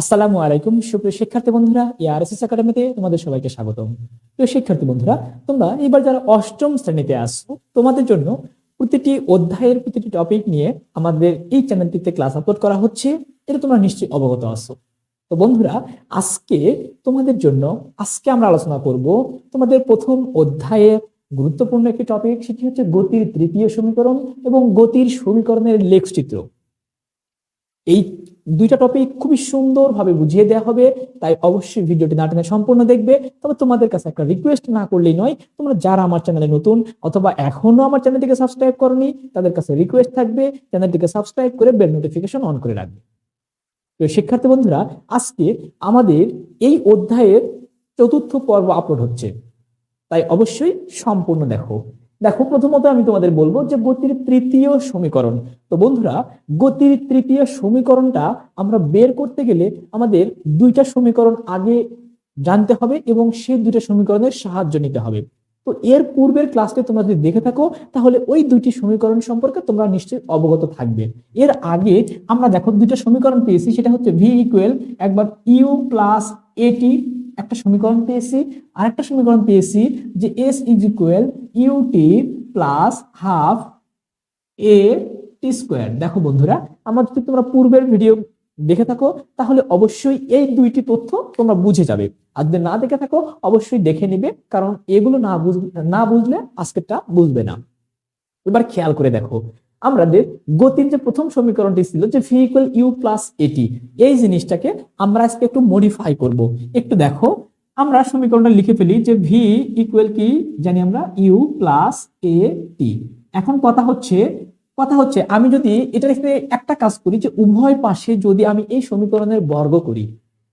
আসসালামু আলাইকুম, সুপ্রিয় শিক্ষার্থী বন্ধুরা এআরএসএস একাডেমিতে তোমাদের সবাইকে স্বাগতম। প্রিয় শিক্ষার্থী বন্ধুরা, তোমরা এবার যারা অষ্টম শ্রেণীতে আসছো তোমাদের জন্য প্রতিটি অধ্যায়ের প্রতিটি টপিক নিয়ে আমাদের এই চ্যানেলটিতে ক্লাস আপলোড করা হচ্ছে, এটা তোমরা নিশ্চয়ই অবগত আছো। তো বন্ধুরা, আজকে তোমাদের জন্য, আজকে আমরা আলোচনা করব তোমাদের প্রথম অধ্যায়ে গুরুত্বপূর্ণ একটি টপিক সেটি হচ্ছে গতির তৃতীয় সমীকরণ এবং গতির সমীকরণের লেখচিত্র। এই দুইটা টপিক খুবই সুন্দরভাবে বুঝিয়ে দেওয়া হবে, তাই অবশ্যই ভিডিওটি না টেনে সম্পূর্ণ দেখবে। তবে তোমাদের কাছে একটা রিকোয়েস্ট না করলেই নয়, তোমরা যারা আমার চ্যানেলে নতুন অথবা এখনও আমার চ্যানেলটিকে সাবস্ক্রাইব করনি, তাদের কাছে রিকোয়েস্ট থাকবে চ্যানেলটিকে সাবস্ক্রাইব করে বেল নোটিফিকেশন অন করে রাখবে। তো শিক্ষার্থী বন্ধুরা, আজকে আমাদের এই অধ্যায়ের চতুর্থ পর্ব আপলোড হচ্ছে। তাই অবশ্যই সম্পূর্ণ দেখো। দেখো, প্রথমত আমি তোমাদের বলব যে গতির তৃতীয় সমীকরণ। তো বন্ধুরা, গতির তৃতীয় সমীকরণটা আমরা বের করতে গেলে আমাদের দুইটা সমীকরণ আগে জানতে হবে এবং সেই দুইটা সমীকরণের সাহায্য নিতে হবে। তো এর পূর্বের ক্লাসটি তোমরা যদি দেখে থাকো, তাহলে ওই দুইটি সমীকরণ সম্পর্কে তোমরা নিশ্চয়ই অবগত থাকবে। এর আগে আমরা দেখো দুইটা সমীকরণ পেয়েছি, সেটা হচ্ছে ভি ইকুয়াল একবার ইউ প্লাস এটি একটা সমীকরণ পেয়েছি, আরেকটা সমীকরণ পেয়েছি যে S is equal U T plus half A T square দেখো বন্ধুরা, আমার যদি তোমরা পূর্বের ভিডিও দেখে থাকো, তাহলে অবশ্যই এই দুইটি তথ্য তোমরা বুঝে যাবে। আর যদি না দেখে থাকো, অবশ্যই দেখে নিবে, কারণ এগুলো না বুঝ, না বুঝলে আজকেরটা বুঝবে না। এবার খেয়াল করে দেখো আমাদের গতির যে প্রথম সমীকরণটি ছিল যে ভি ইকুয়াল ইউ প্লাস এটি এই জিনিসটাকে আমরা আজকে একটু মডিফাই করব। একটু দেখো, আমরা সমীকরণটা লিখে ফেলি যে ভি ইকুয়াল কি? জানি আমরা ইউ প্লাস এ টি এখন কথা হচ্ছে কথা হচ্ছে আমি যদি এটার এখানে একটা কাজ করি যে উভয় পাশে যদি আমি এই সমীকরণের বর্গ করি,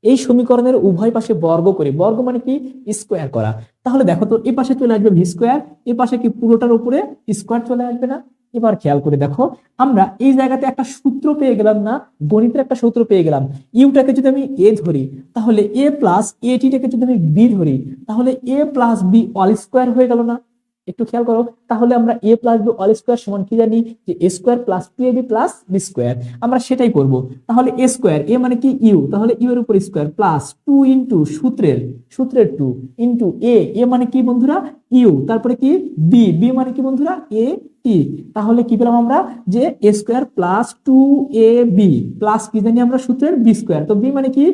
এই সমীকরণের উভয় পাশে বর্গ করি, বর্গ মানে কি? স্কোয়ার করা। তাহলে দেখো তো এই পাশে চলে আসবে ভি স্কোয়ার এই পাশে কি পুরোটার উপরে স্কোয়ার চলে আসবে না? এবার খেয়াল করে দেখো, আমরা এই জায়গাতে একটা সূত্র পেয়ে গেলাম না, গণিতের একটা সূত্র পেয়ে গেলাম। ইউটাকে যদি আমি এ ধরি, তাহলে এ প্লাস এটিটাকে যদি আমি বি ধরি, তাহলে A plus B all square হয়ে গেল না। একটু খেয়াল করো, তাহলে আমরা A plus B all square সমান কি জানি? যে A square plus two A B plus B square আমরা সেটাই করব। তাহলে এ স্কোয়ার এ মানে কি? ইউ তাহলে ইউ এর উপর স্কোয়ার প্লাস টু ইন্টু সূত্রের সূত্রের টু ইন্টু এ এ মানে কি বন্ধুরা? ইউ, তারপরে কি? বি বি মানে কি বন্ধুরা? এ টি তাহলে কি পেলাম আমরা? যে A square plus two A B plus কি জানি আমরা সূত্রের? বি স্কোয়ার তো বি মানে কি?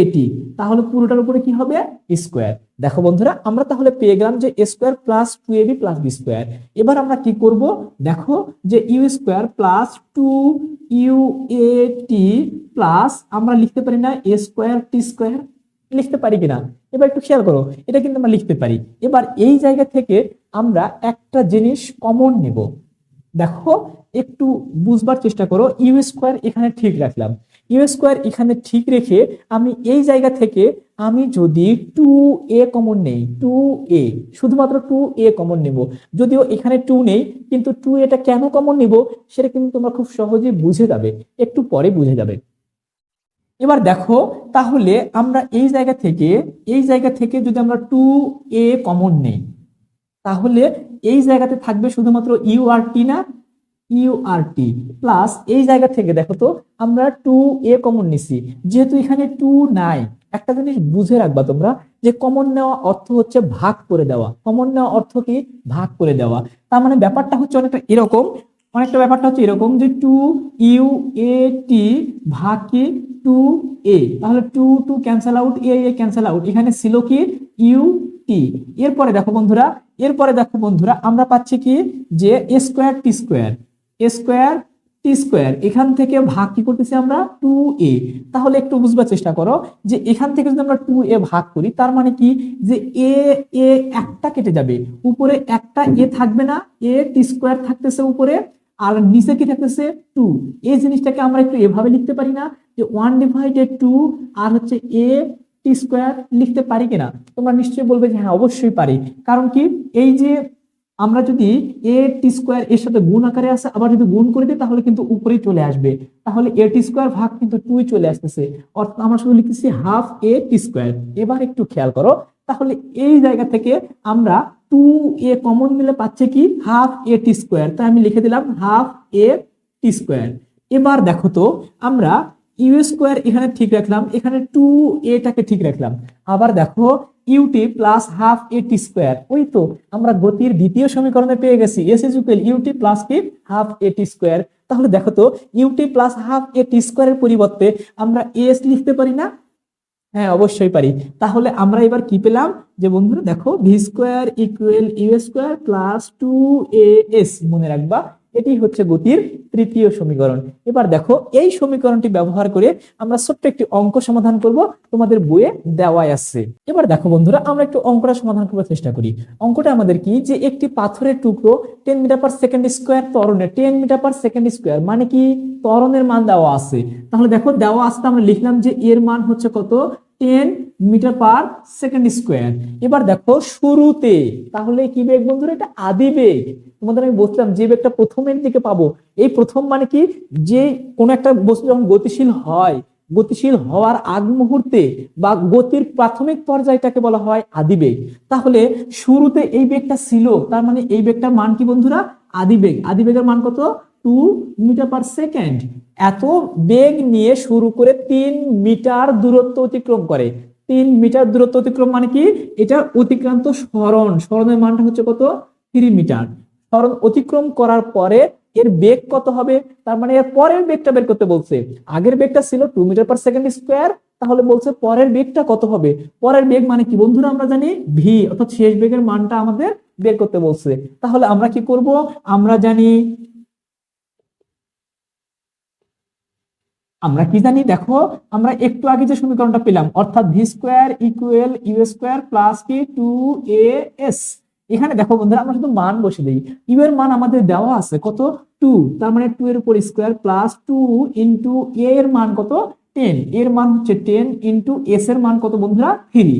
এটি তাহলে পুরোটার উপরে কি হবে? স্কোয়ার দেখো বন্ধুরা, আমরা তাহলে পেয়ে গেলাম যে A square plus two A B plus B square এবার আমরা কি করব? দেখো যে U square plus two U A T plus আমরা লিখতে পারি না এ স্কোয়ার টি স্কোয়ার লিখতে পারি কিনা? এবার একটু খেয়াল করো, এটা কিন্তু আমরা লিখতে পারি। এবার এই জায়গা থেকে আমরা একটা জিনিস কমন নেব। দেখো, একটু বুঝবার চেষ্টা করো ইউ স্কোয়ার এখানে ঠিক রাখলাম। ইউ স্কোয়ার এখানে ঠিক রেখে আমি এই জায়গা থেকে আমি যদি টু এ কমন নেই টু এ শুধুমাত্র টু এ কমন নেব। যদিও এখানে টু নেই, কিন্তু টু এটা কেন কমন নিব, সেটা কিন্তু তোমরা খুব সহজে বুঝে যাবে। একটু পরে বুঝে যাবে। এবার দেখো, তাহলে আমরা এই জায়গা থেকে, এই জায়গা থেকে যদি আমরা টু এ কমন নেই, তাহলে এই জায়গাতে থাকবে শুধুমাত্র ইউ আর টি না? ইউ আর টি প্লাস এই জায়গা থেকে দেখো তো, আমরা টু এ কমন নিছি। যেহেতু এখানে টু নাই, একটা জিনিস বুঝে রাখবা তোমরা, যে কমন নেওয়া অর্থ হচ্ছে ভাগ করে দেওয়া। কমন নেওয়া অর্থ কি? ভাগ করে দেওয়া। তার মানে ব্যাপারটা হচ্ছে অনেকটা এরকম, অনেকটা ব্যাপারটা হচ্ছে এরকম যে টু ইউ এ টি ভাগ কি? টু এ তাহলে two two cancel out A A cancel out এখানে ছিল কি? ইউ টি এরপরে দেখো বন্ধুরা, এরপরে দেখো বন্ধুরা, আমরা পাচ্ছি কি? যে A square T square A square T square এখান থেকে ভাগ কি করতেছি আমরা? টু এ তাহলে একটু বুঝবার চেষ্টা করো যে এখান থেকে যদি আমরা টু এ ভাগ করি, তার মানে কি? যে এ এ একটা কেটে যাবে। উপরে একটা এ থাকবে না এ টি স্কোয়ার থাকতেছে উপরে, আর নিচে কি থাকতেছে? টু এই জিনিসটাকে আমরা একটু এভাবে লিখতে পারি না। যে ওয়ান ডিভাইডেড টু আর হচ্ছে এ টি স্কোয়ার লিখতে পারি কিনা? তোমরা নিশ্চয়ই বলবে যে হ্যাঁ অবশ্যই পারি। কারণ কি? এই যে আমরা যদি এ টি স্কোয়ার এর সাথে গুণ আকারে আসে, আবার যদি গুণ করে দিই, তাহলে কিন্তু উপরেই চলে আসবে। তাহলে এ টি স্কোয়ার ভাগ কিন্তু টুই চলে আসতেছে। অর্থাৎ আমরা শুধু লিখতেছি হাফ এ টি স্কোয়ার এবার একটু খেয়াল করো। তাহলে এই জায়গা থেকে আমরা টু এ কমন নিলে পাচ্ছে কি? হাফ এ টি স্কোয়ার তাই আমি লিখে দিলাম হাফ এ টি স্কোয়ার এবার দেখো তো, আমরা ইউ স্কোয়ার এখানে ঠিক রাখলাম, এখানে টু এটাকে ঠিক রাখলাম। আবার দেখো U T plus half A T square, ওই তো, আমরা গতির দ্বিতীয় সমীকরণে পেয়ে গেছি, S is equal U T plus কি? Half T square. তাহলে দেখো তো U T plus half A T স্কোয়ারের পরিবর্তে আমরা এস লিখতে পারি না? হ্যাঁ অবশ্যই পারি। তাহলে আমরা এবার কি পেলাম? যে বন্ধুরা দেখো, V square equal U square plus two A S, মনে রাখবা। এটি হচ্ছে গতির তৃতীয় সমীকরণ। এবার দেখো, এই সমীকরণটি ব্যবহার করে আমরা ছোট্ট একটি অঙ্ক সমাধান করব, তোমাদের বইয়ে দেওয়াই আছে। এবার দেখো বন্ধুরা, আমরা একটু অঙ্কটা সমাধান করার চেষ্টা করি। অঙ্কটা আমাদের কি? যে একটি পাথরের টুকরো ten metre per second square ত্বরণে ten metre per second square মানে কি? ত্বরণের মান দেওয়া আছে। তাহলে দেখো, দেওয়া আসতে আমরা লিখলাম যে এর মান হচ্ছে কত? Ten metre per second square. এবার দেখো শুরুতে, তাহলে কি বেগ বন্ধুরা? এটা আদি বেগ। তোমাদের আমি বলছিলাম যে বেগটা প্রথমের দিকে পাবো। এই প্রথম মানে কি? যে কোনো একটা বস্তু যখন গতিশীল হয়, গতিশীল হওয়ার আগ মুহূর্তে বা গতির প্রাথমিক পর্যায়টাকে বলা হয় আদিবেগ তাহলে শুরুতে এই বেগটা ছিল, তার মানে এই বেগটার মান কি বন্ধুরা? আদিবেগ আদিবেগের মান কত? টু মিটার পার সেকেন্ড এত বেগ নিয়ে শুরু করে তিন মিটার দূরত্ব অতিক্রম করে। তিন মিটার দূরত্ব অতিক্রম মানে কি? এটা অতিক্রান্ত স্মরণ স্মরণের মানটা হচ্ছে কত? Three metre. স্মরণ অতিক্রম করার পরে এর বেগ কত হবে? তার মানে এর পরের বেগটা বের করতে বলছে। আগের বেগটা ছিল two metre per second square তাহলে বলছে পরের বেগটা কত হবে? পরের বেগ মানে কি? বন্ধুরা, আমরা জানি ভি অর্থাৎ শেষ বেগের মানটা আমাদের বের করতে বলছে। তাহলে আমরা কি করব? আমরা জানি আমরা কি জানি? দেখো, আমরা একটু আগে যে সমীকরণটা পেলাম, অর্থাৎ V square equal U square plus কি টু এ এস এখানে দেখো বন্ধুরা, আমরা শুধু মান বসে দিই। ইউ এর মান আমাদের দেওয়া আছে কত? টু তার মানে টু এর উপর square plus two into A এর মান কত? টেন এর মান হচ্ছে টেন ইন্টু এস এর মান কত বন্ধুরা? থ্রি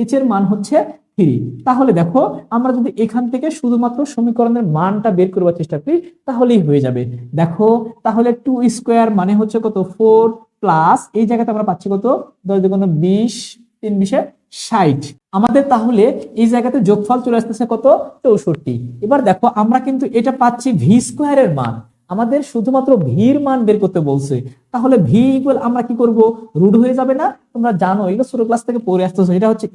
এইচ এর মান হচ্ছে থ্রি তাহলে দেখো, আমরা যদি এখান থেকে শুধুমাত্র সমীকরণের মানটা বের করবার চেষ্টা করি, তাহলেই হয়ে যাবে। দেখো, তাহলে টু স্কোয়ার মানে হচ্ছে কত? ফোর প্লাস এই জায়গাতে আমরা পাচ্ছি কত? দশ দুগুণ বিশ, তিন বিশে ষাট। আমাদের তাহলে এই জায়গাতে যোগফল চলে আসতেছে কত? চৌষট্টি। এবার দেখো, আমরা কিন্তু এটা পাচ্ছি ভি স্কোয়ারের মান। আমাদের শুধুমাত্র ভির মান বের করতে বলছে। তাহলে ভি ইকুয়াল আমরা কি করব? রুট হয়ে যাবে না? তোমরা জানো এগুলো ছোট ক্লাস থেকে পড়ে আসতেছো, এটা হচ্ছে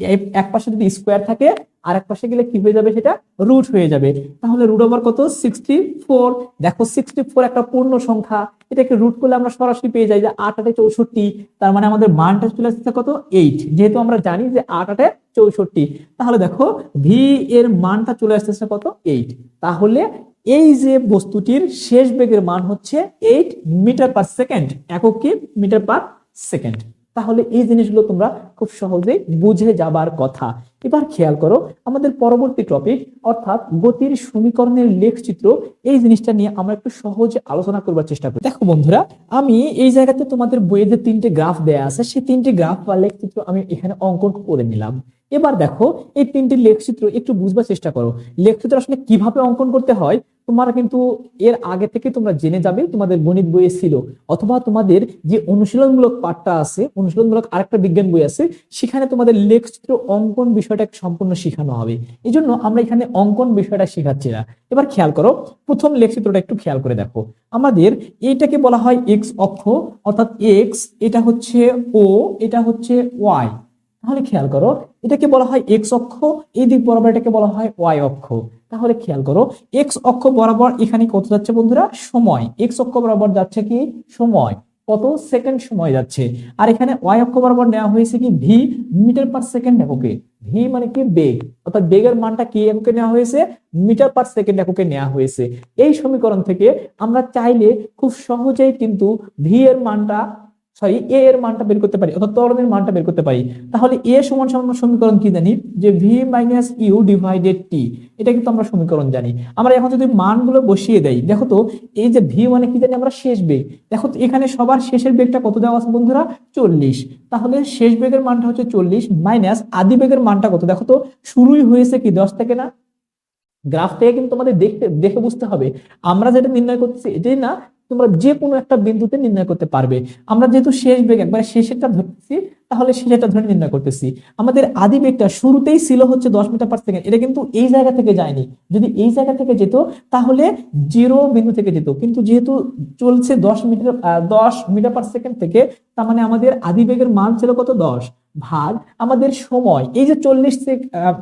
এক পাশে যদি স্কোয়ার থাকে, আর এক পাশে গেলে কি হয়ে যাবে? সেটা রুট হয়ে যাবে। তাহলে রুট ওভার কত? সিক্সটি ফোর দেখো সিক্সটি ফোর একটা পূর্ণ সংখ্যা। এটাকে রুট করলে আমরা সরাসরি পেয়ে যাই যে আট, আটে চৌষট্টি। তার মানে আমাদের মানটা চলে আসছে কত? এইট যেহেতু আমরা জানি যে আট, আটে চৌষট্টি। তাহলে দেখো ভি এর মানটা চলে আসতেছে কত? এইট তাহলে এই যে বস্তুটির শেষ বেগের মান হচ্ছে এইট মিটার পার সেকেন্ড একক মিটার পার সেকেন্ড তাহলে এই জিনিসগুলো তোমরা খুব সহজেই বুঝে যাবার কথা। এবার খেয়াল করো, আমাদের পরবর্তী টপিক অর্থাৎ গতির সমীকরণের লেখচিত্র। এই জিনিসটা নিয়ে আমরা একটু সহজে আলোচনা করবার চেষ্টা করি। দেখো বন্ধুরা, আমি এই জায়গাতে তোমাদের বইয়ে যে তিনটে গ্রাফ দেয়া আছে, সেই তিনটি গ্রাফ বা লেখচিত্র আমি এখানে অঙ্কন করে নিলাম। এবার দেখো, এই তিনটি লেখচিত্র একটু বুঝবার চেষ্টা করো। লেখচিত্র আসলে কীভাবে অঙ্কন করতে হয়? তোমরা কিন্তু এর আগে থেকে তোমরা জেনে যাবে তোমাদের গণিত বইয়ে ছিল। অথবা তোমাদের যে অনুশীলনমূলক পাঠটা আছে, অনুশীলনমূলক আরেকটা বিজ্ঞান বই আছে, সেখানে তোমাদের লেখচিত্র অঙ্কন বিষয়টা সম্পূর্ণ শেখানো হবে। এই জন্য আমরা এখানে অঙ্কন বিষয়টা শেখাচ্ছি না। এবার খেয়াল করো, প্রথম লেখচিত্রটা একটু খেয়াল করে দেখো। আমাদের এইটাকে বলা হয় এক্স অক্ষ, অর্থাৎ এক্স এটা হচ্ছে ও এটা হচ্ছে ওয়াই তাহলে খেয়াল করো, এটাকে বলা হয় এক্স অক্ষ, এই দিক বরাবর এটাকে বলা হয় ওয়াই অক্ষ। তাহলে খেয়াল করো এক্স অক্ষ বরাবর এখানে কত যাচ্ছে বন্ধুরা? সময়। এক্স অক্ষ বরাবর যাচ্ছে কি? সময়। কত? সেকেন্ড সময় যাচ্ছে। আর এখানে ওয়াই অক্ষ বরাবর নেওয়া হয়েছে কি? ভি মিটার পার সেকেন্ড এককে। ভি মানে কি? বেগ। অর্থাৎ বেগের মানটা কি এককে নেওয়া হয়েছে? মিটার পার সেকেন্ড এককে নেওয়া হয়েছে। এই সমীকরণ থেকে আমরা চাইলে খুব সহজেই কিন্তু ভি এর মানটা সরি এ এর মানটা বের করতে পারি অর্থাৎ ত্বরণের মানটা বের করতে পারি। তাহলে এ সমান সমান সমীকরণ কি জানি? যে V minus U divided T এটা কিন্তু আমরা সমীকরণ জানি। আমরা এখন যদি মানগুলো বসিয়ে দেই, দেখো তো, এই যে ভি মানে কি জানি আমরা শেষ বেগ। দেখো তো, এখানে সবার শেষের বেগটা কত দেওয়া আছে বন্ধুরা? চল্লিশ। তাহলে শেষ বেগের মানটা হচ্ছে চল্লিশ মাইনাস আদি বেগের মানটা কত? দেখো তো, শুরুই হয়েছে কি, দশ থেকে না? গ্রাফ থেকে কিন্তু তোমাদের দেখতে দেখে বুঝতে হবে। আমরা যেটা নির্ণয় করতেছি এটাই না তোমরা যে কোনো একটা বিন্দুতে নির্ণয় করতে পারবে। আমরা যেহেতু শেষ বেগ একবার শেষেরটা ধরতেছি, তাহলে শেষেরটা ধরে নির্ণয় করতেছি। আমাদের আদি বেগটা শুরুতেই ছিল হচ্ছে দশ মিটার পার সেকেন্ড এটা কিন্তু এই জায়গা থেকে যায়নি। যদি এই জায়গা থেকে যেত, তাহলে জিরো বিন্দু থেকে যেত। কিন্তু যেহেতু চলছে দশ মিটার দশ মিটার পার সেকেন্ড থেকে, তার মানে আমাদের আদি বেগের মান ছিল কত? দশ। ভাগ আমাদের সময়। এই যে চল্লিশ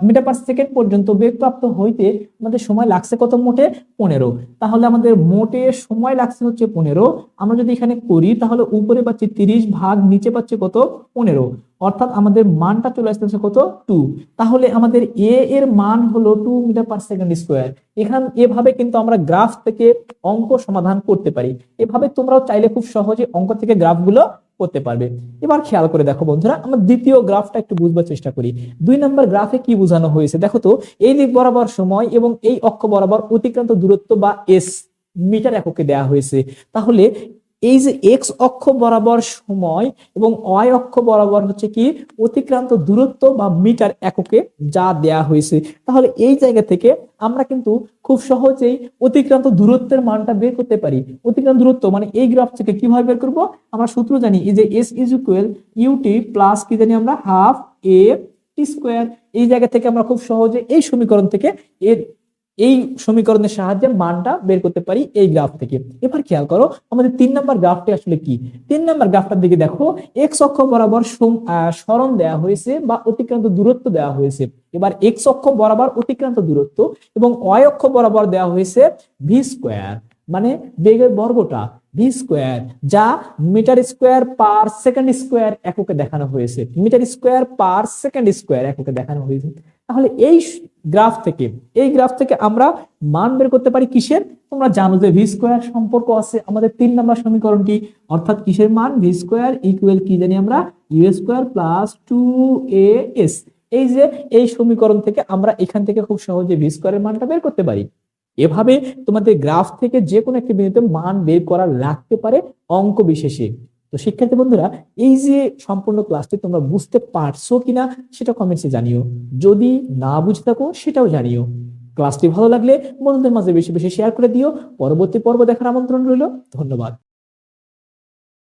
মিটার পার সেকেন্ড পর্যন্ত বেগ প্রাপ্ত হইতে আমাদের সময় লাগছে কত মোটে? পনেরো। তাহলে আমাদের মোটে সময় লাগছে হচ্ছে পনেরো। আমরা যদি এখানে করি, তাহলে উপরে পাচ্ছি তিরিশ ভাগ, নিচে পাচ্ছি কত? পনেরো। অর্থাৎ আমাদের মানটা চলে আসতেছে কত? টু তাহলে আমাদের এ এর মান হলো two metre per second square এখান এভাবে কিন্তু আমরা গ্রাফ থেকে অঙ্ক সমাধান করতে পারি। এভাবে তোমরাও চাইলে খুব সহজে অঙ্ক থেকে গ্রাফগুলো করতে পারবে। এবার খেয়াল করে দেখো বন্ধুরা, আমরা দ্বিতীয় গ্রাফটা একটু বুঝবার চেষ্টা করি। দুই নম্বর গ্রাফে কি বোঝানো হয়েছে? দেখো তো, এই দিক বরাবর সময় এবং এই অক্ষ বরাবর অতিক্রান্ত দূরত্ব বা এস মিটার এককে দেয়া হয়েছে। তাহলে এই যে এক্স অক্ষ বরাবর সময় এবং অয় অক্ষ বরাবর হচ্ছে কি অতিক্রান্ত দূরত্ব বা মিটার এককে যা দেয়া হয়েছে। তাহলে এই জায়গা থেকে আমরা কিন্তু খুব সহজেই অতিক্রান্ত দূরত্বের মানটা বের করতে পারি। অতিক্রান্ত দূরত্ব মানে এই গ্রাফ থেকে কীভাবে বের করব? আমরা সূত্র জানি, এই যে S is equal U T plus কি জানি আমরা? হাফ এ টি স্কোয়ার এই জায়গা থেকে আমরা খুব সহজে এই সমীকরণ থেকে এর এই সমীকরণের সাহায্যে মানটা বের করতে পারি এই গ্রাফ থেকে। এবার খেয়াল করো, আমাদের তিন নাম্বার গ্রাফটি আসলে কি? তিন নাম্বার গ্রাফটার দিকে দেখো এক্স অক্ষ বরাবর সরণ দেওয়া হয়েছে বা অতিক্রান্ত দূরত্ব দেওয়া হয়েছে। এবার এক্স অক্ষ বরাবর অতিক্রান্ত দূরত্ব এবং অয় অক্ষ বরাবর দেওয়া হয়েছে ভি স্কোয়ার মানে বেগের বর্গটা। ভি স্কোয়ার যা metre square per second square এককে দেখানো হয়েছে। Metre square per second square এককে দেখানো হয়েছে। তাহলে এই গ্রাফ থেকে, এই গ্রাফ থেকে আমরা মান বের করতে পারি কিসের? তোমরা জানো যে ভি স্কোয়ার সম্পর্ক আছে আমাদের তিন নম্বর সমীকরণটি অর্থাৎ কিসের মান? ভি স্কোয়ার ইকুয়াল কি জানি আমরা? U square plus two A S এই যে, এই সমীকরণ থেকে আমরা এখান থেকে খুব সহজে ভি স্কোয়ারের মানটা বের করতে পারি। এভাবে তোমাদের গ্রাফ থেকে যে কোনো একটি বিন্দুতে মান বের করা লাগতে পারে অঙ্ক বিশেষে। তো শিক্ষার্থী বন্ধুরা, এই যে সম্পূর্ণ ক্লাসটি তোমরা বুঝতে পারছ কিনা সেটা কমেন্টসে জানিও। যদি না বুঝে থাকো সেটাও জানিও। ক্লাসটি ভালো লাগলে বন্ধুদের মাঝে বেশি বেশি শেয়ার করে দিও। পরবর্তী পর্ব দেখার আমন্ত্রণ রইল। ধন্যবাদ।